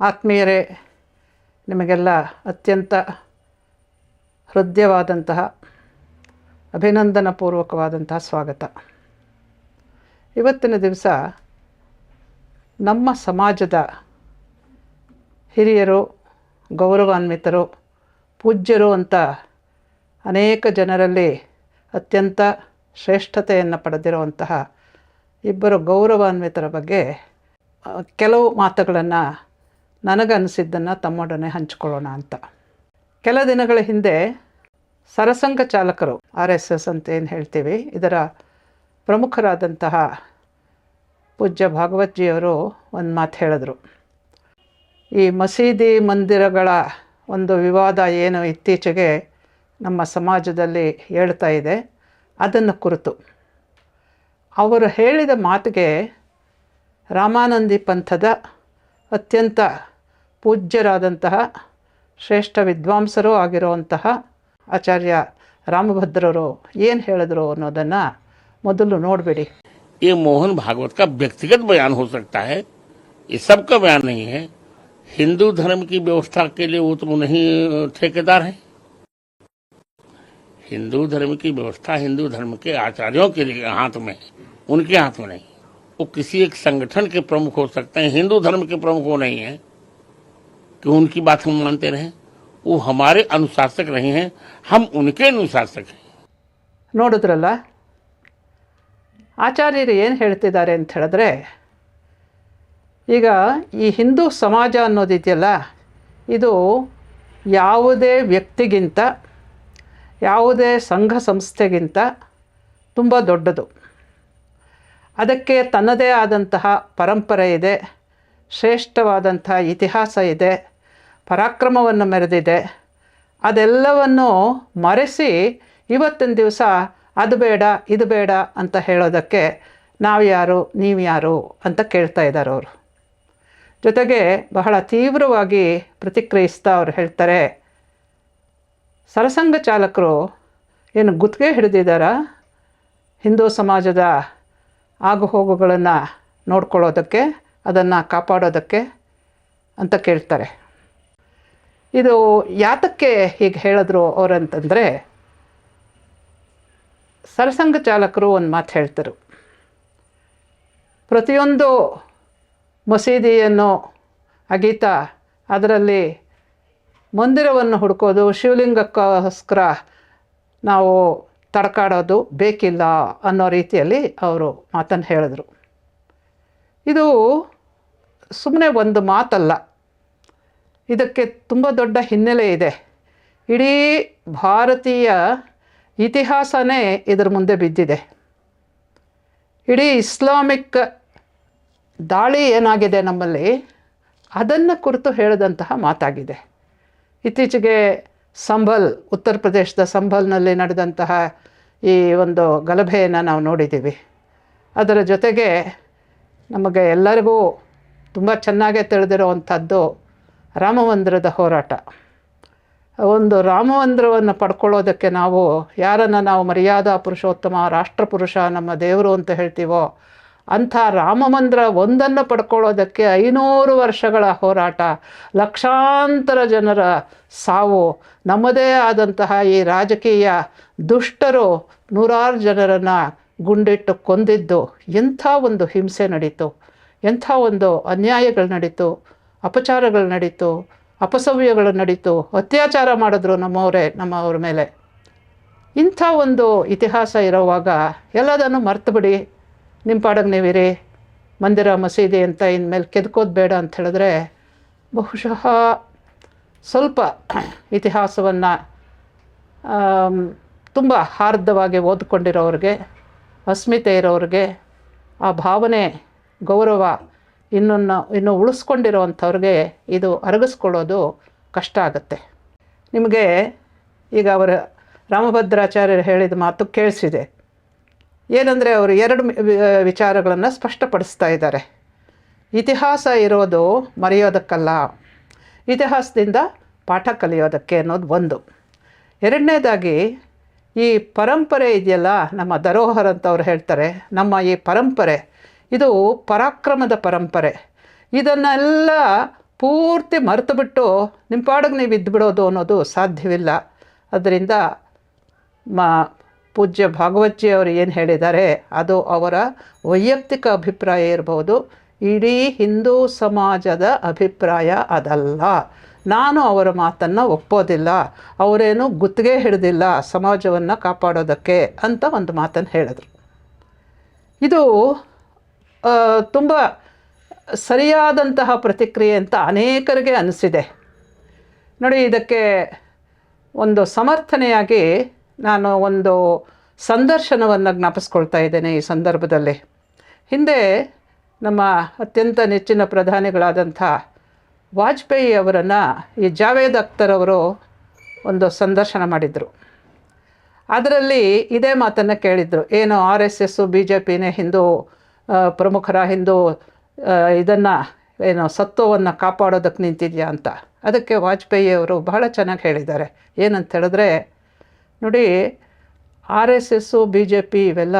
ಆತ್ಮೀಯರೇ, ನಿಮಗೆಲ್ಲ ಅತ್ಯಂತ ಹೃದಯವಾದಂತಹ ಅಭಿನಂದನಪೂರ್ವಕವಾದಂತಹ ಸ್ವಾಗತ. ಇವತ್ತಿನ ದಿವಸ ನಮ್ಮ ಸಮಾಜದ ಹಿರಿಯರು, ಗೌರವಾನ್ವಿತರು, ಪೂಜ್ಯರು ಅಂತ ಅನೇಕ ಜನರಲ್ಲಿ ಅತ್ಯಂತ ಶ್ರೇಷ್ಠತೆಯನ್ನು ಪಡೆದಿರುವಂತಹ ಇಬ್ಬರು ಗೌರವಾನ್ವಿತರ ಬಗ್ಗೆ ಕೆಲವು ಮಾತುಗಳನ್ನು ನನಗನ್ನಿಸಿದ್ದನ್ನು ತಮ್ಮೊಡನೆ ಹಂಚಿಕೊಳ್ಳೋಣ ಅಂತ. ಕೆಲ ದಿನಗಳ ಹಿಂದೆ ಸರಸಂಘ ಚಾಲಕರು, ಆರ್ ಎಸ್ ಎಸ್ ಅಂತ ಏನು ಹೇಳ್ತೀವಿ, ಇದರ ಪ್ರಮುಖರಾದಂತಹ ಪೂಜ್ಯ ಭಾಗವತ್ಜಿಯವರು ಒಂದು ಮಾತು ಹೇಳಿದ್ರು. ಈ ಮಸೀದಿ ಮಂದಿರಗಳ ಒಂದು ವಿವಾದ ಏನು ಇತ್ತೀಚೆಗೆ ನಮ್ಮ ಸಮಾಜದಲ್ಲಿ ಹೇಳ್ತಾ ಇದೆ, ಅದನ್ನು ಕುರಿತು. ಅವರು ಹೇಳಿದ ಮಾತಿಗೆ ರಾಮಾನಂದಿ ಪಂಥದ ಅತ್ಯಂತ ಪೂಜ್ಯರಾದಂತಹ ಶ್ರೇಷ್ಠ ವಿದ್ವಾಂಸರೂ ಆಗಿರುವಂತಹ ಆಚಾರ್ಯ ರಾಮಭದ್ರರು ಏನು ಹೇಳಿದ್ರು ಅನ್ನೋದನ್ನು ಮೊದಲು ನೋಡಬೇಡಿ ये मोहन भागवत का व्यक्तिगत बयान हो सकता है ये सबका बयान नहीं है हिंदू धर्म की व्यवस्था के लिए वो तो नहीं ठेकेदार है हिंदू धर्म की व्यवस्था हिंदू धर्म के आचार्यों के लिए हाथ में है उनके हाथ में नहीं वो किसी एक संगठन के प्रमुख हो सकते हैं हिंदू धर्म के प्रमुख वो नहीं है कि उनकी बात हम मानते रहें वो हमारे अनुशासक रहे हैं हम उनके अनुशासक हैं ನೋಡಿದ್ರಲ್ಲ ಆಚಾರ್ಯರು ಏನು ಹೇಳ್ತಿದ್ದಾರೆ ಅಂತ ಹೇಳಿದ್ರೆ ಈಗ ಈ ಹಿಂದೂ ಸಮಾಜ ಅನ್ನೋದಿದೆಯಲ್ಲ ಇದು ಯಾವುದೇ ವ್ಯಕ್ತಿಗಿಂತ ಯಾವುದೇ ಸಂಘ ಸಂಸ್ಥೆಗಿಂತ ತುಂಬ ದೊಡ್ಡದು ಅದಕ್ಕೆ ತನ್ನದೇ ಆದಂತಹ ಪರಂಪರೆ ಇದೆ ಶ್ರೇಷ್ಠವಾದಂಥ ಇತಿಹಾಸ ಇದೆ ಪರಾಕ್ರಮವನ್ನು ಮೆರೆದಿದೆ. ಅದೆಲ್ಲವನ್ನು ಮರೆಸಿ ಇವತ್ತಿನ ದಿವಸ ಅದು ಬೇಡ, ಇದು ಬೇಡ ಅಂತ ಹೇಳೋದಕ್ಕೆ ನಾವು ಯಾರು ನೀವು ಯಾರು ಅಂತ ಕೇಳ್ತಾ ಇದ್ದಾರೆ ಅವರು. ಜೊತೆಗೆ ಬಹಳ ತೀವ್ರವಾಗಿ ಪ್ರತಿಕ್ರಿಯಿಸ್ತಾ ಅವ್ರು ಹೇಳ್ತಾರೆ, ಸರಸಂಘ ಚಾಲಕರು ಏನು ಗುತ್ತಿಗೆ ಹಿಡಿದಿದ್ದಾರಾ? ಹಿಂದೂ ಸಮಾಜದ ಆಗುಹೋಗುಗಳನ್ನು ನೋಡ್ಕೊಳ್ಳೋದಕ್ಕೆ, ಅದನ್ನು ಕಾಪಾಡೋದಕ್ಕೆ, ಅಂತ ಕೇಳ್ತಾರೆ. ಇದು ಯಾತಕ್ಕೆ ಹೀಗೆ ಹೇಳಿದ್ರು ಅವರಂತಂದರೆ, ಸರಸಂಘ ಚಾಲಕರು ಒಂದು ಮಾತು ಹೇಳ್ತರು. ಪ್ರತಿಯೊಂದು ಮಸೀದಿಯನ್ನು, ಅಗೀತಾ, ಅದರಲ್ಲಿ ಮಂದಿರವನ್ನು ಹುಡುಕೋದು, ಶಿವಲಿಂಗಕ್ಕೋಸ್ಕರ ನಾವು ತಡ್ಕಾಡೋದು ಬೇಕಿಲ್ಲ ಅನ್ನೋ ರೀತಿಯಲ್ಲಿ ಅವರು ಮಾತನ್ನು ಹೇಳಿದರು. ಇದು ಸುಮ್ಮನೆ ಒಂದು ಮಾತಲ್ಲ. ಇದಕ್ಕೆ ತುಂಬ ದೊಡ್ಡ ಹಿನ್ನೆಲೆ ಇದೆ. ಇಡೀ ಭಾರತೀಯ ಇತಿಹಾಸನೇ ಇದರ ಮುಂದೆ ಬಿದ್ದಿದೆ. ಇಡೀ ಇಸ್ಲಾಮಿಕ್ ದಾಳಿ ಏನಾಗಿದೆ ನಮ್ಮಲ್ಲಿ, ಅದನ್ನು ಕುರಿತು ಹೇಳಿದಂತಹ ಮಾತಾಗಿದೆ. ಇತ್ತೀಚೆಗೆ ಸಂಭಲ್, ಉತ್ತರ ಪ್ರದೇಶದ ಸಂಭಲ್ನಲ್ಲಿ ನಡೆದಂತಹ ಈ ಒಂದು ಗಲಭೆಯನ್ನು ನಾವು ನೋಡಿದ್ದೀವಿ. ಅದರ ಜೊತೆಗೆ ನಮಗೆ ಎಲ್ಲರಿಗೂ ತುಂಬ ಚೆನ್ನಾಗೇ ತಿಳಿದಿರುವಂಥದ್ದು ರಾಮಮಂದಿರದ ಹೋರಾಟ. ಒಂದು ರಾಮವಂದ್ರವನ್ನು ಪಡ್ಕೊಳ್ಳೋದಕ್ಕೆ ನಾವು ಯಾರನ್ನು ನಾವು ಮರ್ಯಾದಾ ಪುರುಷೋತ್ತಮ ರಾಷ್ಟ್ರಪುರುಷ ನಮ್ಮ ದೇವರು ಅಂತ ಹೇಳ್ತೀವೋ, ಅಂಥ ರಾಮಮಂದಿರ ಒಂದನ್ನು ಪಡ್ಕೊಳ್ಳೋದಕ್ಕೆ ಐನೂರು ವರ್ಷಗಳ ಹೋರಾಟ, ಲಕ್ಷಾಂತರ ಜನರ ಸಾವು, ನಮ್ಮದೇ ಆದಂತಹ ಈ ರಾಜಕೀಯ ದುಷ್ಟರು ನೂರಾರು ಜನರನ್ನು ಗುಂಡಿಟ್ಟು ಕೊಂದಿದ್ದು ಎಂಥ ಒಂದು ಹಿಂಸೆ ನಡೀತು, ಎಂಥ ಒಂದು ಅನ್ಯಾಯಗಳು ನಡೀತು ಅಪಚಾರಗಳು ನಡೀತು, ಅಪಸವ್ಯಗಳು ನಡೀತು, ಅತ್ಯಾಚಾರ ಮಾಡಿದ್ರು ನಮ್ಮವರೇ, ನಮ್ಮವ್ರ ಮೇಲೆ. ಇಂಥ ಒಂದು ಇತಿಹಾಸ ಇರೋವಾಗ ಎಲ್ಲದನ್ನು ಮರ್ತುಬಿಡಿ. ನಿಮ್ಮ ಪಾಡಗೆ ನೀವಿರಿ. ಮಂದಿರ ಮಸೀದಿ ಅಂತ ಇನ್ಮೇಲೆ ಕೆದ್ಕೋದು ಬೇಡ ಅಂತ ಹೇಳಿದ್ರೆ ಬಹುಶಃ ಸ್ವಲ್ಪ ಇತಿಹಾಸವನ್ನು ತುಂಬ ಹಾರ್ದವಾಗಿ ಓದ್ಕೊಂಡಿರೋರಿಗೆ, ಅಸ್ಮಿತೆ ಇರೋರಿಗೆ ಆ ಭಾವನೆ, ಗೌರವ ಇನ್ನೊಂದು ಇನ್ನು ಉಳಿಸ್ಕೊಂಡಿರೋವಂಥವ್ರಿಗೆ ಇದು ಅರಗಿಸ್ಕೊಳ್ಳೋದು ಕಷ್ಟ ಆಗುತ್ತೆ. ನಿಮಗೆ ಈಗ ಅವರ ರಾಮಭದ್ರಾಚಾರ್ಯರು ಹೇಳಿದ ಮಾತು ಕೇಳಿಸಿದೆ. ಏನಂದರೆ ಅವರು ಎರಡು ವಿಚಾರಗಳನ್ನು ಸ್ಪಷ್ಟಪಡಿಸ್ತಾ ಇದ್ದಾರೆ. ಇತಿಹಾಸ ಇರೋದು ಮರೆಯೋದಕ್ಕಲ್ಲ. ಇತಿಹಾಸದಿಂದ ಪಾಠ ಕಲಿಯೋದಕ್ಕೆ ಅನ್ನೋದು ಒಂದು. ಎರಡನೇದಾಗಿ ಈ ಪರಂಪರೆ ಇದೆಯಲ್ಲ, ನಮ್ಮ ಧರೋಹರ ಅಂತ ಅವ್ರು ಹೇಳ್ತಾರೆ, ನಮ್ಮ ಈ ಪರಂಪರೆ ಇದು ಪರಾಕ್ರಮದ ಪರಂಪರೆ. ಇದನ್ನೆಲ್ಲ ಪೂರ್ತಿ ಮರೆತು ಬಿಟ್ಟು ನಿಮ್ಮ ಪಾಡಿಗೆ ನೀವು ಇದ್ದುಬಿಡೋದು ಅನ್ನೋದು ಸಾಧ್ಯವಿಲ್ಲ. ಅದರಿಂದ ಮಾ ಪೂಜ್ಯ ಭಾಗವತ್ಜಿ ಅವರು ಏನು ಹೇಳಿದ್ದಾರೆ, ಅದು ಅವರ ವೈಯಕ್ತಿಕ ಅಭಿಪ್ರಾಯ ಇರಬಹುದು ಇಡೀ ಹಿಂದೂ ಸಮಾಜದ ಅಭಿಪ್ರಾಯ ಅದಲ್ಲ. ನಾನು ಅವರ ಮಾತನ್ನು ಒಪ್ಪೋದಿಲ್ಲ. ಅವರೇನು ಗುತ್ತಿಗೆ ಹಿಡಿದಿಲ್ಲ ಸಮಾಜವನ್ನು ಕಾಪಾಡೋದಕ್ಕೆ ಅಂತ ಒಂದು ಮಾತನ್ನು ಹೇಳಿದರು. ಇದು ತುಂಬ ಸರಿಯಾದಂತಹ ಪ್ರತಿಕ್ರಿಯೆ ಅಂತ ಅನೇಕರಿಗೆ ಅನಿಸಿದೆ. ನೋಡಿ, ಇದಕ್ಕೆ ಒಂದು ಸಮರ್ಥನೆಯಾಗಿ ನಾನು ಒಂದು ಸಂದರ್ಶನವನ್ನು ಜ್ಞಾಪಿಸ್ಕೊಳ್ತಾ ಇದ್ದೇನೆ ಈ ಸಂದರ್ಭದಲ್ಲಿ. ಹಿಂದೆ ನಮ್ಮ ಅತ್ಯಂತ ನೆಚ್ಚಿನ ಪ್ರಧಾನಿಗಳಾದಂಥ ವಾಜಪೇಯಿ ಅವರನ್ನು ಈ ಜಾವೇದ್ ಅಖ್ತರ್ ಅವರು ಒಂದು ಸಂದರ್ಶನ ಮಾಡಿದರು. ಅದರಲ್ಲಿ ಇದೇ ಮಾತನ್ನು ಕೇಳಿದರು. ಏನು R S S, B J ಪಿನೇ ಹಿಂದೂ ಪ್ರಮುಖರ ಹಿಂದೂ ಇದನ್ನು ಏನು ಸತ್ವವನ್ನು ಕಾಪಾಡೋದಕ್ಕೆ ನಿಂತಿದೆಯಾ ಅಂತ. ಅದಕ್ಕೆ ವಾಜಪೇಯಿಯವರು ಬಹಳ ಚೆನ್ನಾಗಿ ಹೇಳಿದ್ದಾರೆ. ಏನಂತ ಹೇಳಿದ್ರೆ, ನೋಡಿ, R S S, B J P ಇವೆಲ್ಲ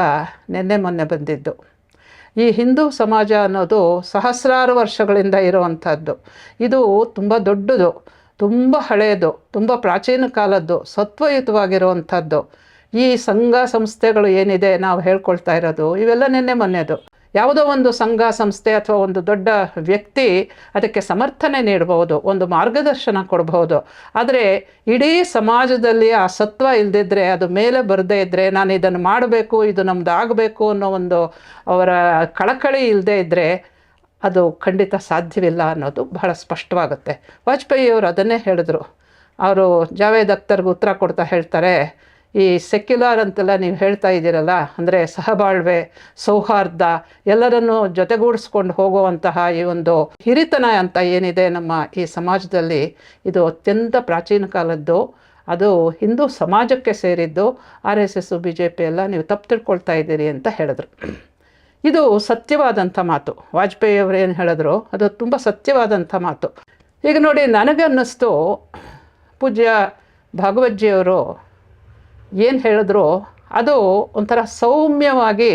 ನಿನ್ನೆ ಮೊನ್ನೆ ಬಂದಿದ್ದು. ಈ ಹಿಂದೂ ಸಮಾಜ ಅನ್ನೋದು ಸಹಸ್ರಾರು ವರ್ಷಗಳಿಂದ ಇರುವಂಥದ್ದು. ಇದು ತುಂಬ ದೊಡ್ಡದು, ತುಂಬ ಹಳೆಯದು, ತುಂಬ ಪ್ರಾಚೀನ ಕಾಲದ್ದು, ಸತ್ವಯುತವಾಗಿರುವಂಥದ್ದು. ಈ ಸಂಘ ಸಂಸ್ಥೆಗಳು ಏನಿದೆ ನಾವು ಹೇಳ್ಕೊಳ್ತಾ ಇರೋದು, ಇವೆಲ್ಲ ನಿನ್ನೆ ಮೊನ್ನೆದು. ಯಾವುದೋ ಒಂದು ಸಂಘ, ಸಂಸ್ಥೆ ಅಥವಾ ಒಂದು ದೊಡ್ಡ ವ್ಯಕ್ತಿ ಅದಕ್ಕೆ ಸಮರ್ಥನೆ ನೀಡಬಹುದು ಒಂದು ಮಾರ್ಗದರ್ಶನ ಕೊಡಬಹುದು ಆದರೆ ಇಡೀ ಸಮಾಜದಲ್ಲಿ ಆ ಸತ್ವ ಇಲ್ಲದಿದ್ದರೆ ಅದು ಮೇಲೆ ಬರದೇ ಇದ್ದರೆ ನಾನು ಇದನ್ನು ಮಾಡಬೇಕು, ಇದು ನಮ್ದು ಆಗಬೇಕು ಅನ್ನೋ ಒಂದು ಅವರ ಕಳಕಳಿ ಇಲ್ಲದೇ ಇದ್ದರೆ ಅದು ಖಂಡಿತ ಸಾಧ್ಯವಿಲ್ಲ ಅನ್ನೋದು ಬಹಳ ಸ್ಪಷ್ಟವಾಗುತ್ತೆ. ವಾಜಪೇಯಿ ಅವರು ಅದನ್ನೇ ಹೇಳಿದ್ರು. ಅವರು ಜಾವೇದ್ ಅಖ್ತರ್ಗೆ ಉತ್ತರ ಕೊಡ್ತಾ ಹೇಳ್ತಾರೆ ಈ ಸೆಕ್ಯುಲರ್ ಅಂತೆಲ್ಲ ನೀವು ಹೇಳ್ತಾ ಇದ್ದೀರಲ್ಲ, ಅಂದರೆ ಸಹಬಾಳ್ವೆ, ಸೌಹಾರ್ದ ಎಲ್ಲರನ್ನು ಜೊತೆಗೂಡಿಸ್ಕೊಂಡು ಹೋಗುವಂತಹ ಈ ಒಂದು ಹಿರಿತನ ಅಂತ ಏನಿದೆ ನಮ್ಮ ಈ ಸಮಾಜದಲ್ಲಿ, ಇದು ಅತ್ಯಂತ ಪ್ರಾಚೀನ ಕಾಲದ್ದು. ಅದು ಹಿಂದೂ ಸಮಾಜಕ್ಕೆ ಸೇರಿದ್ದು, R S S, B J P ಎಲ್ಲ ನೀವು ತಪ್ಪು ತಿಳ್ಕೊಳ್ತಾ ಇದ್ದೀರಿ ಅಂತ ಹೇಳಿದ್ರು. ಇದು ಸತ್ಯವಾದಂಥ ಮಾತು. ವಾಜಪೇಯಿ ಅವರು ಏನು ಹೇಳಿದ್ರು, ಅದು ತುಂಬ ಸತ್ಯವಾದಂಥ ಮಾತು. ಈಗ ನೋಡಿ ನನಗೆ ಅನ್ನಿಸ್ತು ಪೂಜ್ಯ ಭಾಗವತ್ಜಿಯವರು ಏನು ಹೇಳಿದ್ರು ಅದು ಒಂಥರ ಸೌಮ್ಯವಾಗಿ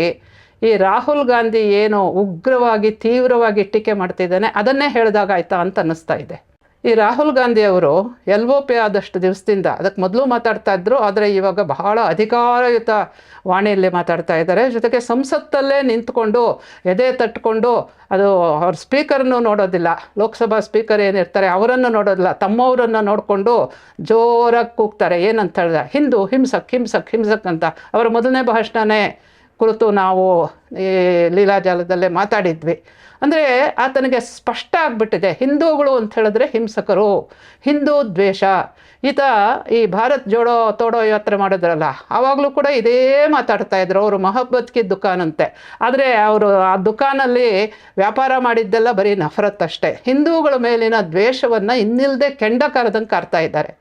ಈ ರಾಹುಲ್ ಗಾಂಧಿ ಏನು ಉಗ್ರವಾಗಿ ತೀವ್ರವಾಗಿ ಟೀಕೆ ಮಾಡ್ತಿದ್ದಾನೆ, ಅದನ್ನೇ ಹೇಳಿದಾಗ ಆಯ್ತಾ ಅಂತ ಅನ್ನಿಸ್ತಾ ಇದೆ. ಈ ರಾಹುಲ್ ಗಾಂಧಿ ಅವರು ಎಲ್ ಒ ಪಿ ಆದಷ್ಟು ದಿವಸದಿಂದ ಅದಕ್ಕೆ ಮೊದಲು ಮಾತಾಡ್ತಾ ಇದ್ರು, ಆದರೆ ಇವಾಗ ಬಹಳ ಅಧಿಕಾರಯುತ ವಾಣಿಯಲ್ಲಿ ಮಾತಾಡ್ತಾ ಇದ್ದಾರೆ. ಜೊತೆಗೆ ಸಂಸತ್ತಲ್ಲೇ ನಿಂತ್ಕೊಂಡು, ಎದೆ ತಟ್ಕೊಂಡು, ಅದು ಅವ್ರ ಸ್ಪೀಕರ್ನು ನೋಡೋದಿಲ್ಲ. ಲೋಕಸಭಾ ಸ್ಪೀಕರ್ ಏನಿರ್ತಾರೆ ಅವರನ್ನು ನೋಡೋದಿಲ್ಲ. ತಮ್ಮವರನ್ನು ನೋಡಿಕೊಂಡು ಜೋರಾಗಿ ಕೂಗ್ತಾರೆ. ಏನಂತ ಹೇಳಿದ ಹಿಂದೂ ಹಿಂಸಕ್ ಹಿಂಸಕ್ ಹಿಂಸಕ್ ಅಂತ. ಅವರ ಮೊದಲನೇ ಭಾಷಣನೇ ಕುರಿತು ನಾವು ಈ ಲೀಲಾಜಾಲದಲ್ಲೇ ಮಾತಾಡಿದ್ವಿ. ಅಂದರೆ ಆತನಿಗೆ ಸ್ಪಷ್ಟ ಆಗಿಬಿಟ್ಟಿದೆ, ಹಿಂದೂಗಳು ಅಂತ ಹೇಳಿದ್ರೆ ಹಿಂಸಕರು, ಹಿಂದೂ ದ್ವೇಷ. ಈತ ಈ ಭಾರತ್ ಜೋಡೋ ತೋಡೋ ಯಾತ್ರೆ ಮಾಡಿದ್ರಲ್ಲ, ಆವಾಗಲೂ ಕೂಡ ಇದೇ ಮಾತಾಡ್ತಾ ಇದ್ರು, ಅವರು ಮೊಹಬ್ಬತ್ ಕಿ ದುಕಾನ್ ಅಂತೆ ಆದರೆ ಅವರು ಆ ದುಕಾನಲ್ಲಿ ವ್ಯಾಪಾರ ಮಾಡಿದ್ದೆಲ್ಲ ಬರೀ ನಫರತ್ ಅಷ್ಟೇ. ಹಿಂದೂಗಳ ಮೇಲಿನ ದ್ವೇಷವನ್ನು ಇನ್ನಿಲ್ಲದೆ ಕೆಂಡ ಕರೆದಂಗೆ ಇದ್ದಾರೆ.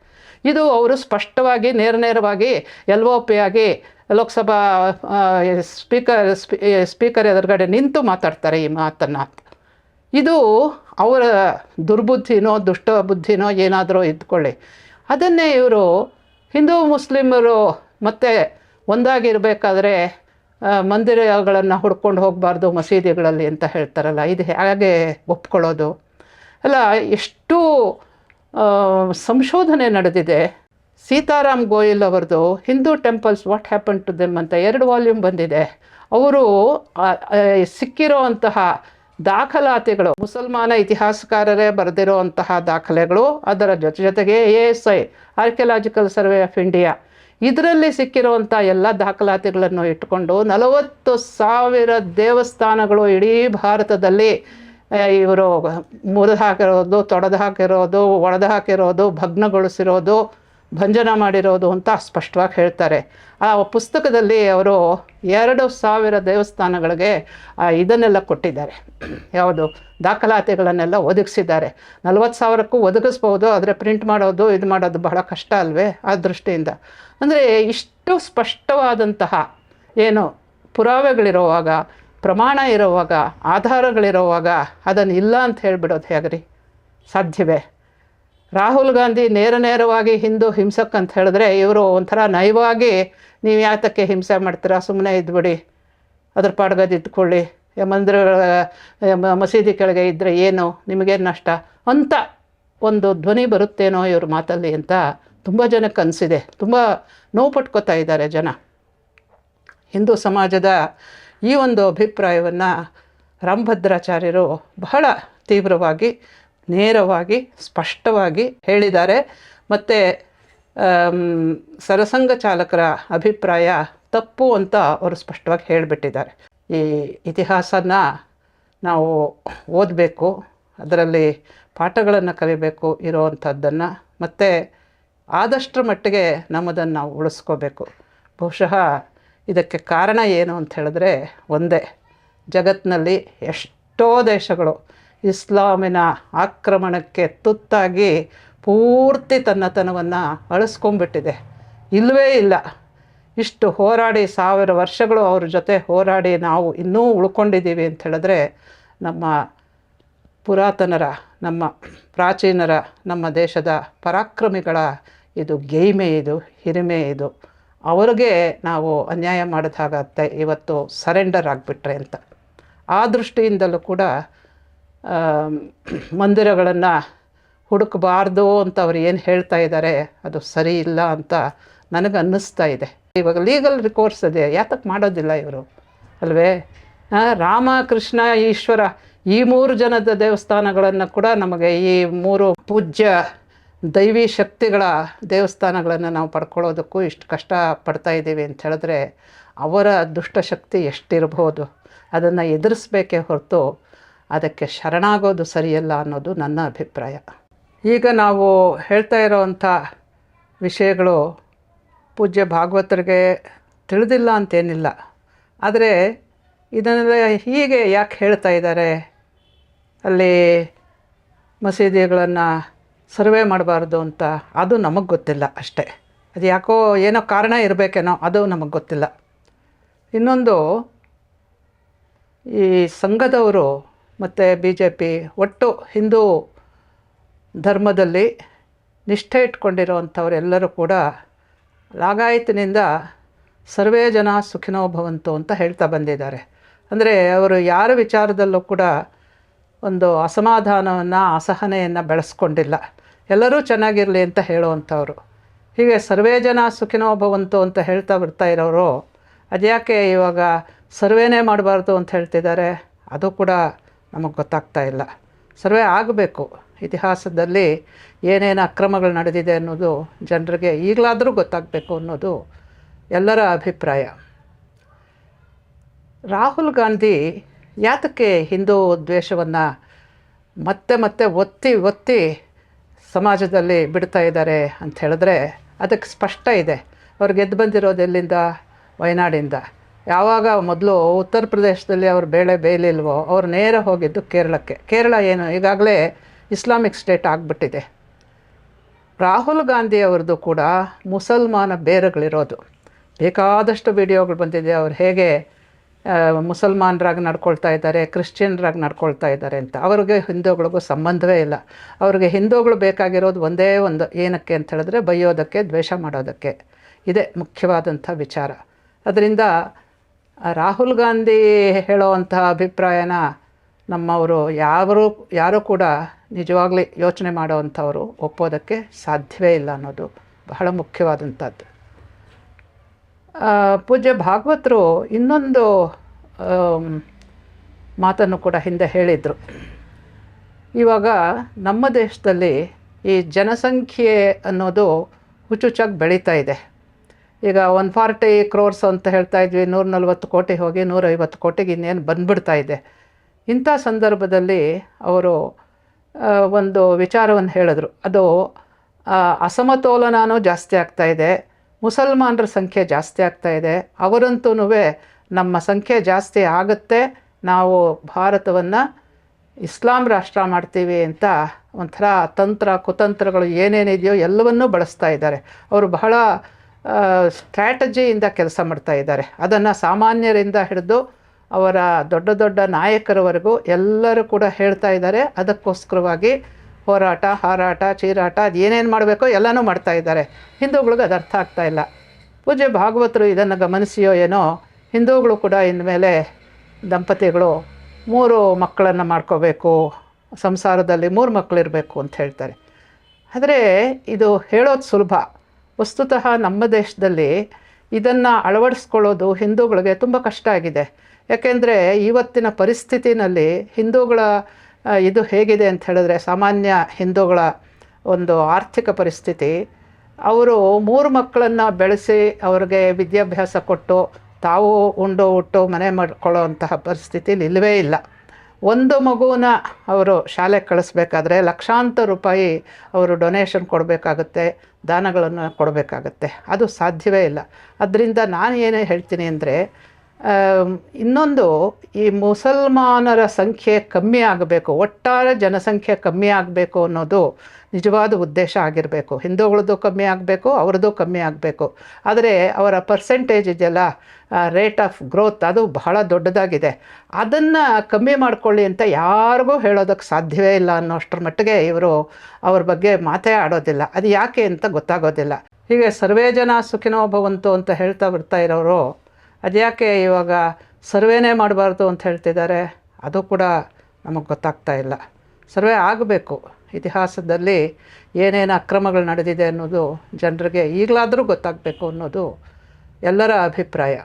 ಇದು ಅವರು ಸ್ಪಷ್ಟವಾಗಿ, ನೇರ ನೇರವಾಗಿ ಎಲ್ ಒ ಪಿ ಆಗಿ ಲೋಕಸಭಾ ಸ್ಪೀಕರ್, ಸ್ಪೀ- ಸ್ಪೀಕರ್ ಎದುರುಗಡೆ ನಿಂತು ಮಾತಾಡ್ತಾರೆ ಈ ಮಾತನ್ನು. ಇದು ಅವರ ದುರ್ಬುದ್ಧಿನೋ, ದುಷ್ಟ ಬುದ್ಧಿನೋ ಏನಾದರೂ ಇದ್ಕೊಳ್ಳಿ. ಅದನ್ನೇ ಇವರು ಹಿಂದೂ ಮುಸ್ಲಿಮರು ಮತ್ತು ಒಂದಾಗಿರಬೇಕಾದ್ರೆ ಮಂದಿರಗಳನ್ನು ಹುಡ್ಕೊಂಡು ಹೋಗಬಾರ್ದು ಮಸೀದಿಗಳಲ್ಲಿ ಅಂತ ಹೇಳ್ತಾರಲ್ಲ, ಇದು ಹೇಗೆ ಒಪ್ಕೊಳ್ಳೋದು? ಅಲ್ಲ, ಎಷ್ಟು ಸಂಶೋಧನೆ ನಡೆದಿದೆ. ಸೀತಾರಾಮ್ ಗೋಯಲ್ ಅವರದು Hindu temples what happen to them ಅಂತ ಎರಡು ವಾಲ್ಯೂಮ್ ಬಂದಿದೆ. ಅವರು ಸಿಕ್ಕಿರೋಂತಹ ದಾಖಲಾತಿಗಳು, ಮುಸಲ್ಮಾನ ಇತಿಹಾಸಕಾರರೇ ಬರೆದಿರುವಂತಹ ದಾಖಲೆಗಳು, ಅದರ ಜೊತೆ ಜೊತೆಗೆ A S I archaeological survey of India ಇದರಲ್ಲಿ ಸಿಕ್ಕಿರುವಂಥ ಎಲ್ಲ ದಾಖಲಾತಿಗಳನ್ನು ಇಟ್ಕೊಂಡು ನಲವತ್ತು ಸಾವಿರ ದೇವಸ್ಥಾನಗಳು ಇಡೀ ಭಾರತದಲ್ಲಿ ಇವರು ಮುರಿದು ಹಾಕಿರೋದು, ತೊಡೆದು ಹಾಕಿರೋದು, ಒಡೆದು ಹಾಕಿರೋದು, ಭಗ್ನಗೊಳಿಸಿರೋದು, ಭಂಜನ ಮಾಡಿರೋದು ಅಂತ ಸ್ಪಷ್ಟವಾಗಿ ಹೇಳ್ತಾರೆ. ಆ ಪುಸ್ತಕದಲ್ಲಿ ಅವರು ಎರಡು ಸಾವಿರ ದೇವಸ್ಥಾನಗಳಿಗೆ ಇದನ್ನೆಲ್ಲ ಕೊಟ್ಟಿದ್ದಾರೆ. ಯಾವುದು? ದಾಖಲಾತಿಗಳನ್ನೆಲ್ಲ ಒದಗಿಸಿದ್ದಾರೆ. ನಲ್ವತ್ತು ಸಾವಿರಕ್ಕೂ ಒದಗಿಸ್ಬೋದು, ಆದರೆ ಪ್ರಿಂಟ್ ಮಾಡೋದು, ಇದು ಮಾಡೋದು ಬಹಳ ಕಷ್ಟ ಅಲ್ವೇ ಆ ದೃಷ್ಟಿಯಿಂದ. ಅಂದರೆ ಇಷ್ಟು ಸ್ಪಷ್ಟವಾದಂತಹ ಏನು ಪುರಾವೆಗಳಿರುವಾಗ ಪ್ರಮಾಣ ಇರುವಾಗ, ಆಧಾರಗಳಿರೋವಾಗ ಅದನ್ನು ಇಲ್ಲ ಅಂತ ಹೇಳಿಬಿಡೋದು ಹೇಗ್ರಿ? ಸಾಧ್ಯವೇ? ರಾಹುಲ್ ಗಾಂಧಿ ನೇರ ನೇರವಾಗಿ ಹಿಂದೂ ಹಿಂಸಕ್ ಅಂತ ಹೇಳಿದ್ರೆ ಇವರು ಒಂಥರ ನಯವಾಗಿ ನೀವು ಯಾತಕ್ಕೆ ಹಿಂಸೆ ಮಾಡ್ತೀರಾ? ಸುಮ್ಮನೆ ಇದ್ಬಿಡಿ. ಅದ್ರ ಪಾಡ್ಗದ ಇದ್ಕೊಳ್ಳಿ. ಮಂದಿರಗಳ ಮಸೀದಿ ಕೆಳಗೆ ಇದ್ದರೆ ಏನು? ನಿಮಗೇನು ನಷ್ಟ? ಅಂತ ಒಂದು ಧ್ವನಿ ಬರುತ್ತೇನೋ ಇವ್ರ ಮಾತಲ್ಲಿ ಅಂತ ತುಂಬ ಜನಕ್ಕೆ ಅನಿಸಿದೆ. ತುಂಬ ನೋವು ಪಟ್ಕೋತಾ ಇದ್ದಾರೆ ಜನ. ಹಿಂದೂ ಸಮಾಜದ ಈ ಒಂದು ಅಭಿಪ್ರಾಯವನ್ನು ರಾಮಭದ್ರಾಚಾರ್ಯರು ಬಹಳ ತೀವ್ರವಾಗಿ, ನೇರವಾಗಿ, ಸ್ಪಷ್ಟವಾಗಿ ಹೇಳಿದ್ದಾರೆ. ಮತ್ತು ಸರಸಂಘ ಚಾಲಕರ ಅಭಿಪ್ರಾಯ ತಪ್ಪು ಅಂತ ಅವರು ಸ್ಪಷ್ಟವಾಗಿ ಹೇಳಿಬಿಟ್ಟಿದ್ದಾರೆ. ಈ ಇತಿಹಾಸನ ನಾವು ಓದಬೇಕು, ಅದರಲ್ಲಿ ಪಾಠಗಳನ್ನು ಕಲಿಬೇಕು ಇರೋವಂಥದ್ದನ್ನು, ಮತ್ತು ಆದಷ್ಟರ ಮಟ್ಟಿಗೆ ನಮ್ಮದನ್ನು ನಾವು ಉಳಿಸ್ಕೋಬೇಕು. ಬಹುಶಃ ಇದಕ್ಕೆ ಕಾರಣ ಏನು ಅಂತ ಹೇಳಿದ್ರೆ ಒಂದೇ, ಜಗತ್ತಿನಲ್ಲಿ ಎಷ್ಟೋ ದೇಶಗಳು ಇಸ್ಲಾಮಿನ ಆಕ್ರಮಣಕ್ಕೆ ತುತ್ತಾಗಿ ಪೂರ್ತಿ ತನ್ನತನವನ್ನು ಅಳಿಸ್ಕೊಂಬಿಟ್ಟಿದೆ ಇಲ್ಲವೇ ಇಲ್ಲ. ಇಷ್ಟು ಹೋರಾಡಿ ಸಾವಿರ ವರ್ಷಗಳು ಅವ್ರ ಜೊತೆ ಹೋರಾಡಿ ನಾವು ಇನ್ನೂ ಉಳ್ಕೊಂಡಿದ್ದೀವಿ ಅಂತ ಹೇಳಿದ್ರೆ ನಮ್ಮ ಪುರಾತನರ, ನಮ್ಮ ಪ್ರಾಚೀನರ, ನಮ್ಮ ದೇಶದ ಪರಾಕ್ರಮಿಗಳ ಇದು ಗೈಮೆ ಇದು, ಹಿರಿಮೆ ಇದು. ಅವ್ರಿಗೆ ನಾವು ಅನ್ಯಾಯ ಮಾಡಿದ ಹಾಗತ್ತೆ ಇವತ್ತು ಸರೆಂಡರ್ ಆಗಿಬಿಟ್ರೆ ಅಂತ. ಆ ದೃಷ್ಟಿಯಿಂದಲೂ ಕೂಡ ಮಂದಿರಗಳನ್ನು ಹುಡುಕಬಾರ್ದು ಅಂತ ಅವ್ರು ಏನು ಹೇಳ್ತಾ ಇದ್ದಾರೆ, ಅದು ಸರಿ ಇಲ್ಲ ಅಂತ ನನಗೆ ಅನ್ನಿಸ್ತಾ ಇದೆ. ಇವಾಗ ಲೀಗಲ್ ರಿಕೋರ್ಸ್ ಇದೆ ಯಾತಕ್ಕೆ ಮಾಡೋದಿಲ್ಲ ಇವರು? ಅಲ್ವೇ? ರಾಮ, ಕೃಷ್ಣ, ಈಶ್ವರ ಈ ಮೂರು ಜನದ ದೇವಸ್ಥಾನಗಳನ್ನು ಕೂಡ ನಮಗೆ ಈ ಮೂರು ಪೂಜ್ಯ ದೈವಿ ಶಕ್ತಿಗಳ ದೇವಸ್ಥಾನಗಳನ್ನು ನಾವು ಪಡ್ಕೊಳ್ಳೋದಕ್ಕೂ ಇಷ್ಟು ಕಷ್ಟ ಪಡ್ತಾ ಇದ್ದೀವಿ ಅಂತ ಹೇಳಿದ್ರೆ ಅವರ ದುಷ್ಟಶಕ್ತಿ ಎಷ್ಟಿರಬಹುದು ಅದನ್ನು ಎದುರಿಸ್ಬೇಕೇ ಹೊರತು ಅದಕ್ಕೆ ಶರಣಾಗೋದು ಸರಿಯಲ್ಲ ಅನ್ನೋದು ನನ್ನ ಅಭಿಪ್ರಾಯ. ಈಗ ನಾವು ಹೇಳ್ತಾ ಇರೋವಂಥ ವಿಷಯಗಳು ಪೂಜ್ಯ ಭಾಗವತರಿಗೆ ತಿಳಿದಿಲ್ಲ ಅಂತೇನಿಲ್ಲ. ಆದರೆ ಇದನ್ನೆಲ್ಲ ಹೀಗೆ ಯಾಕೆ ಹೇಳ್ತಾ ಇದ್ದಾರೆ? ಅಲ್ಲಿ ಮಸೀದಿಗಳನ್ನು ಸರ್ವೆ ಮಾಡಬಾರ್ದು ಅಂತ, ಅದು ನಮಗೆ ಗೊತ್ತಿಲ್ಲ ಅಷ್ಟೇ. ಅದು ಯಾಕೋ ಏನೋ ಕಾರಣ ಇರಬೇಕೇನೋ, ಅದು ನಮಗೆ ಗೊತ್ತಿಲ್ಲ. ಇನ್ನೊಂದು, ಈ ಸಂಘದವರು ಮತ್ತು ಬಿ ಜೆ ಪಿ ಒಟ್ಟು ಹಿಂದೂ ಧರ್ಮದಲ್ಲಿ ನಿಷ್ಠೆ ಇಟ್ಕೊಂಡಿರೋವಂಥವರೆಲ್ಲರೂ ಕೂಡ ಲಾಗಾಯತಿನಿಂದ ಸರ್ವೇ ಜನ ಸುಖಿನೋ ಭವಂತು ಅಂತ ಹೇಳ್ತಾ ಬಂದಿದ್ದಾರೆ. ಅಂದರೆ ಅವರು ಯಾರ ವಿಚಾರದಲ್ಲೂ ಕೂಡ ಒಂದು ಅಸಮಾಧಾನವನ್ನು, ಅಸಹನೆಯನ್ನು ಬೆಳೆಸ್ಕೊಂಡಿಲ್ಲ. ಎಲ್ಲರೂ ಚೆನ್ನಾಗಿರಲಿ ಅಂತ ಹೇಳುವಂಥವ್ರು. ಹೀಗೆ ಸರ್ವೇ ಜನ ಸುಖಿನೋ ಭವಂತು ಅಂತ ಹೇಳ್ತಾ ಬರ್ತಾ ಇರೋರು, ಅದ್ಯಾಕೆ ಇವಾಗ ಸರ್ವೇನೇ ಮಾಡಬಾರ್ದು ಅಂತ ಹೇಳ್ತಿದ್ದಾರೆ? ಅದು ಕೂಡ ನಮಗೆ ಗೊತ್ತಾಗ್ತಾ ಇಲ್ಲ. ಸರ್ವೆ ಆಗಬೇಕು. ಇತಿಹಾಸದಲ್ಲಿ ಏನೇನು ಅಕ್ರಮಗಳು ನಡೆದಿದೆ ಅನ್ನೋದು ಜನರಿಗೆ ಈಗಲಾದರೂ ಗೊತ್ತಾಗಬೇಕು ಅನ್ನೋದು ಎಲ್ಲರ ಅಭಿಪ್ರಾಯ. ರಾಹುಲ್ ಗಾಂಧಿ ಯಾತಕ್ಕೆ ಹಿಂದೂ ದ್ವೇಷವನ್ನು ಮತ್ತೆ ಮತ್ತೆ ಒತ್ತಿ ಒತ್ತಿ ಸಮಾಜದಲ್ಲಿ ಬಿಡ್ತಾ ಇದ್ದಾರೆ ಅಂತ ಹೇಳಿದ್ರೆ ಅದಕ್ಕೆ ಸ್ಪಷ್ಟ ಇದೆ. ಅವ್ರು ಗೆದ್ದು ಬಂದಿರೋದು ಎಲ್ಲಿಂದ? ವಯನಾಡಿಂದ. ಯಾವಾಗ ಮೊದಲು ಉತ್ತರ ಪ್ರದೇಶದಲ್ಲಿ ಅವ್ರು ಬೇಳೆ ಬೇಯಲಿಲ್ವೋ ಅವ್ರು ನೇರ ಹೋಗಿದ್ದು ಕೇರಳಕ್ಕೆ. ಕೇರಳ ಏನು, ಈಗಾಗಲೇ ಇಸ್ಲಾಮಿಕ್ ಸ್ಟೇಟ್ ಆಗಿಬಿಟ್ಟಿದೆ. ರಾಹುಲ್ ಗಾಂಧಿ ಅವ್ರದ್ದು ಕೂಡ ಮುಸಲ್ಮಾನ ಬೇರುಗಳಿರೋದು. ಬೇಕಾದಷ್ಟು ವಿಡಿಯೋಗಳು ಬಂದಿದೆ. ಅವ್ರು ಹೇಗೆ ಮುಸಲ್ಮಾನರಾಗಿ ನಡ್ಕೊಳ್ತಾ ಇದ್ದಾರೆ, ಕ್ರಿಶ್ಚಿಯನ್ರಾಗಿ ನಡ್ಕೊಳ್ತಾ ಇದ್ದಾರೆ ಅಂತ. ಅವ್ರಿಗೆ ಹಿಂದೂಗಳಿಗೂ ಸಂಬಂಧವೇ ಇಲ್ಲ. ಅವ್ರಿಗೆ ಹಿಂದೂಗಳು ಬೇಕಾಗಿರೋದು ಒಂದೇ ಒಂದು ಏನಕ್ಕೆ ಅಂತ ಹೇಳಿದ್ರೆ ಬೈಯೋದಕ್ಕೆ, ದ್ವೇಷ ಮಾಡೋದಕ್ಕೆ. ಇದೇ ಮುಖ್ಯವಾದಂಥ ವಿಚಾರ. ಅದರಿಂದ ರಾಹುಲ್ ಗಾಂಧಿ ಹೇಳೋವಂಥ ಅಭಿಪ್ರಾಯನ ನಮ್ಮವರು ಯಾರು ಯಾರೂ ಕೂಡ ನಿಜವಾಗ್ಲಿ ಯೋಚನೆ ಮಾಡೋವಂಥವರು ಒಪ್ಪೋದಕ್ಕೆ ಸಾಧ್ಯವೇ ಇಲ್ಲ ಅನ್ನೋದು ಬಹಳ ಮುಖ್ಯವಾದಂಥದ್ದು. ಪೂಜ್ಯ ಭಾಗವತರು ಇನ್ನೊಂದು ಮಾತನ್ನು ಕೂಡ ಹಿಂದೆ ಹೇಳಿದರು. ಇವಾಗ ನಮ್ಮ ದೇಶದಲ್ಲಿ ಈ ಜನಸಂಖ್ಯೆ ಅನ್ನೋದು ಹುಚ್ಚುಚ್ಚಾಗಿ ಬೆಳೀತಾ ಇದೆ. ಈಗ ಒನ್ ಫಾರ್ಟಿ ಕ್ರೋರ್ಸ್ ಅಂತ ಹೇಳ್ತಾ ಇದ್ವಿ ನೂರ ನಲ್ವತ್ತು ಕೋಟಿ ಹೋಗಿ ನೂರೈವತ್ತು ಕೋಟಿಗೆ ಇನ್ನೇನು ಬಂದ್ಬಿಡ್ತಾ ಇದೆ. ಇಂಥ ಸಂದರ್ಭದಲ್ಲಿ ಅವರು ಒಂದು ವಿಚಾರವನ್ನು ಹೇಳಿದ್ರು. ಅದು ಅಸಮತೋಲನೂ ಜಾಸ್ತಿ ಆಗ್ತಾ ಇದೆ. ಮುಸಲ್ಮಾನರ ಸಂಖ್ಯೆ ಜಾಸ್ತಿ ಆಗ್ತಾ ಇದೆ. ಅವರಂತೂ ನಮ್ಮ ಸಂಖ್ಯೆ ಜಾಸ್ತಿ ಆಗುತ್ತೆ. ನಾವು ಭಾರತವನ್ನು ಇಸ್ಲಾಂ ರಾಷ್ಟ್ರ ಮಾಡ್ತೀವಿ ಅಂತ ಒಂಥರ ತಂತ್ರ, ಕುತಂತ್ರಗಳು ಏನೇನಿದೆಯೋ ಎಲ್ಲವನ್ನೂ ಬಳಸ್ತಾ ಇದ್ದಾರೆ. ಅವರು ಬಹಳ ಸ್ಟ್ರಾಟಜಿಯಿಂದ ಕೆಲಸ ಮಾಡ್ತಾ ಇದ್ದಾರೆ. ಅದನ್ನು ಸಾಮಾನ್ಯರಿಂದ ಹಿಡಿದು ಅವರ ದೊಡ್ಡ ದೊಡ್ಡ ನಾಯಕರವರೆಗೂ ಎಲ್ಲರೂ ಕೂಡ ಹೇಳ್ತಾ ಇದ್ದಾರೆ. ಅದಕ್ಕೋಸ್ಕರವಾಗಿ ಹೋರಾಟ, ಹಾರಾಟ, ಚೀರಾಟ, ಅದು ಏನೇನು ಮಾಡಬೇಕೋ ಎಲ್ಲನೂ ಮಾಡ್ತಾ ಇದ್ದಾರೆ. ಹಿಂದೂಗಳಿಗೆ ಅದು ಅರ್ಥ ಆಗ್ತಾ ಇಲ್ಲ. ಪೂಜೆ ಭಾಗವತರು ಇದನ್ನು ಗಮನಿಸಿಯೋ ಏನೋ, ಹಿಂದೂಗಳು ಕೂಡ ಇನ್ಮೇಲೆ ದಂಪತಿಗಳು ಮೂರು ಮಕ್ಕಳನ್ನು ಮಾಡ್ಕೋಬೇಕು, ಸಂಸಾರದಲ್ಲಿ ಮೂರು ಮಕ್ಕಳಿರಬೇಕು ಅಂತ ಹೇಳ್ತಾರೆ. ಆದರೆ ಇದು ಹೇಳೋದು ಸುಲಭ. ವಸ್ತುತಃ ನಮ್ಮ ದೇಶದಲ್ಲಿ ಇದನ್ನು ಅಳವಡಿಸ್ಕೊಳ್ಳೋದು ಹಿಂದೂಗಳಿಗೆ ತುಂಬ ಕಷ್ಟ ಆಗಿದೆ. ಯಾಕೆಂದರೆ ಇವತ್ತಿನ ಪರಿಸ್ಥಿತಿನಲ್ಲಿ ಹಿಂದೂಗಳ ಇದು ಹೇಗಿದೆ ಅಂತ ಹೇಳಿದ್ರೆ ಸಾಮಾನ್ಯ ಹಿಂದೂಗಳ ಒಂದು ಆರ್ಥಿಕ ಪರಿಸ್ಥಿತಿ, ಅವರು ಮೂರು ಮಕ್ಕಳನ್ನು ಬೆಳೆಸಿ ಅವ್ರಿಗೆ ವಿದ್ಯಾಭ್ಯಾಸ ಕೊಟ್ಟು ತಾವು ಉಂಡು ಉಟ್ಟು ಮನೆ ಮಾಡ್ಕೊಳ್ಳೋವಂತಹ ಪರಿಸ್ಥಿತಿ ಪರಿಸ್ಥಿತಿಲಿ ಇಲ್ಲ. ಒಂದು ಮಗುವನ್ನ ಅವರು ಶಾಲೆಗೆ ಕಳಿಸ್ಬೇಕಾದ್ರೆ ಲಕ್ಷಾಂತರ ರೂಪಾಯಿ ಅವರು ಡೊನೇಷನ್ ಕೊಡಬೇಕಾಗುತ್ತೆ, ದಾನಗಳನ್ನು ಕೊಡಬೇಕಾಗತ್ತೆ. ಅದು ಸಾಧ್ಯವೇ ಇಲ್ಲ. ಅದರಿಂದ ನಾನು ಏನೇ ಹೇಳ್ತೀನಿ ಅಂದರೆ ಇನ್ನೊಂದು, ಈ ಮುಸಲ್ಮಾನರ ಸಂಖ್ಯೆ ಕಮ್ಮಿ ಆಗಬೇಕು, ಒಟ್ಟಾರೆ ಜನಸಂಖ್ಯೆ ಕಮ್ಮಿ ಆಗಬೇಕು ಅನ್ನೋದು ನಿಜವಾದ ಉದ್ದೇಶ ಆಗಿರಬೇಕು. ಹಿಂದೂಗಳದ್ದು ಕಮ್ಮಿ ಆಗಬೇಕು, ಅವ್ರದ್ದು ಕಮ್ಮಿ ಆಗಬೇಕು. ಆದರೆ ಅವರ ಪರ್ಸೆಂಟೇಜ್ ಇದೆಯಲ್ಲ ರೇಟ್ ಆಫ್ ಗ್ರೋತ್ ಅದು ಬಹಳ ದೊಡ್ಡದಾಗಿದೆ. ಅದನ್ನು ಕಮ್ಮಿ ಮಾಡಿಕೊಳ್ಳಿ ಅಂತ ಯಾರಿಗೂ ಹೇಳೋದಕ್ಕೆ ಸಾಧ್ಯವೇ ಇಲ್ಲ ಅನ್ನೋಷ್ಟರ ಮಟ್ಟಿಗೆ ಇವರು ಅವ್ರ ಬಗ್ಗೆ ಮಾತೇ ಆಡೋದಿಲ್ಲ. ಅದು ಯಾಕೆ ಅಂತ ಗೊತ್ತಾಗೋದಿಲ್ಲ. ಹೀಗೆ ಸರ್ವೇ ಜನ ಸುಖಿನೋ ಭವಂತು ಅಂತ ಹೇಳ್ತಾ ಬರ್ತಾ ಇರೋರು ಅದ್ಯಾಕೆ ಇವಾಗ ಸರ್ವೇನೇ ಮಾಡಬಾರ್ದು ಅಂತ ಹೇಳ್ತಿದ್ದಾರೆ? ಅದು ಕೂಡ ನಮಗೆ ಗೊತ್ತಾಗ್ತಾ ಇಲ್ಲ. ಸರ್ವೆ ಆಗಬೇಕು. ಇತಿಹಾಸದಲ್ಲಿ ಏನೇನು ಅಕ್ರಮಗಳು ನಡೆದಿದೆ ಅನ್ನೋದು ಜನರಿಗೆ ಈಗಲಾದರೂ ಗೊತ್ತಾಗಬೇಕು ಅನ್ನೋದು ಎಲ್ಲರ ಅಭಿಪ್ರಾಯ.